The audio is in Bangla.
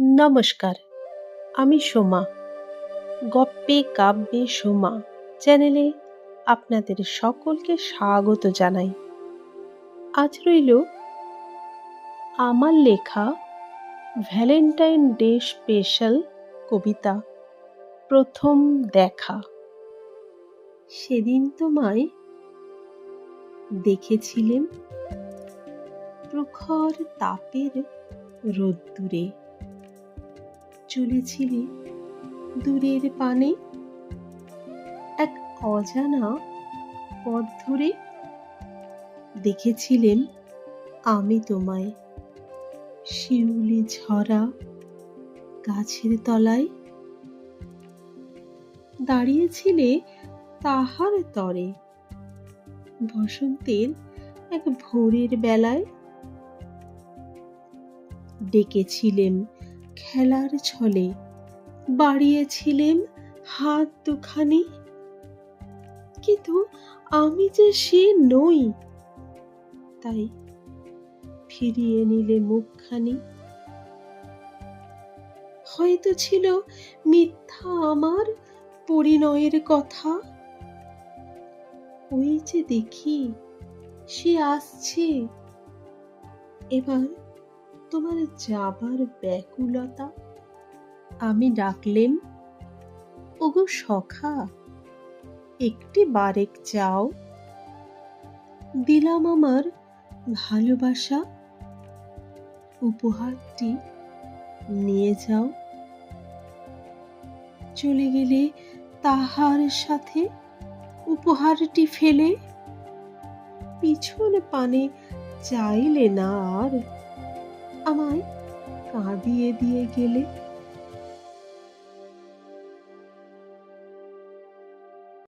নমস্কার, আমি সোমা। গপ্পে কাব্যে সোমা চ্যানেলে আপনাদের সকলকে স্বাগত জানাই। আজ রইল আমার লেখা ভ্যালেন্টাইন ডে স্পেশাল কবিতা, প্রথম দেখা। সেদিন তোমায় দেখেছিলেন প্রখর তাপের রোদ্দুরে। চলেছিলে দূরের পানে? এক অজানা পথ ধরে দেখেছিলেন আমি তোমায়। শিউলি ঝরা গাছের তলায় দাঁড়িয়েছিলে তাহার তরে। বসন্তের এক ভোরের বেলায় ডেকেছিলেম খেলার ছলে বাড়িয়েছিলেম হাত দুখানি। কিন্তু আমি যে সে নই। তাই ফিরিয়ে নিলে মুখখানি। হয়তো ছিল মিথ্যা আমার পরিণয়ের কথা। ওই যে দেখি, সে আসছে। এবার তোমার যাবার ব্যাকুলতা? আমি ডাকলেম ওগো সখা, একটি বারেক চাও দিলাম আমার ভালোবাসা, উপহারটি নিয়ে যাও। চলে গেলে তাহার সাথে উপহারটি ফেলে, পিছন পানে চাইলে না আর আমায় কাঁদিয়ে দিয়ে গেলে